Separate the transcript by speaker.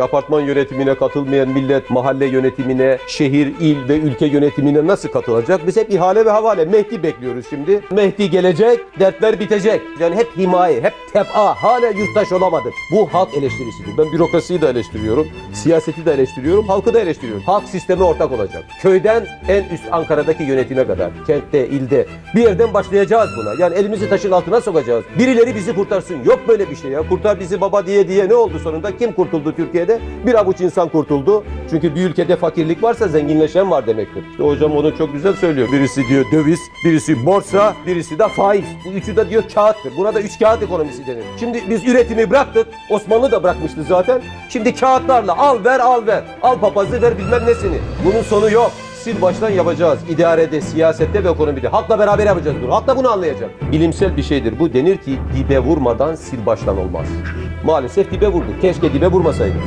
Speaker 1: Apartman yönetimine katılmayan millet mahalle yönetimine, şehir, il ve ülke yönetimine nasıl katılacak? Biz hep ihale ve havale. Mehdi bekliyoruz şimdi. Mehdi gelecek, dertler bitecek. Yani hep himaye, hep tebaa. Hala yurttaş olamadık. Bu halk eleştirisidir. Ben bürokrasiyi de eleştiriyorum, siyaseti de eleştiriyorum, halkı da eleştiriyorum. Halk sisteme ortak olacak. Köyden en üst Ankara'daki yönetime kadar, kentte, ilde bir yerden başlayacağız buna. Yani elimizi taşın altına sokacağız. Birileri bizi kurtarsın. Yok böyle bir şey ya. Kurtar bizi baba diye diye ne oldu sonunda? Kim kurtuldu Türkiye'de? Bir avuç insan kurtuldu. Çünkü bir ülkede fakirlik varsa zenginleşen var demektir. İşte hocam onu çok güzel söylüyor. Birisi diyor döviz, birisi borsa, birisi de faiz. Bu üçü de diyor kağıttır. Buna da üç kağıt ekonomisi denir. Şimdi biz üretimi bıraktık. Osmanlı da bırakmıştı zaten. Şimdi kağıtlarla al ver al ver. Al papazı ver bilmem nesini. Bunun sonu yok sil baştan yapacağız. İdarede, siyasette ve ekonomide. Halkla beraber yapacağız bunu. Halk da bunu anlayacak. Bilimsel bir şeydir. Bu denir ki dibe vurmadan sil baştan olmaz. Maalesef dibe vurduk. Keşke dibe vurmasaydık.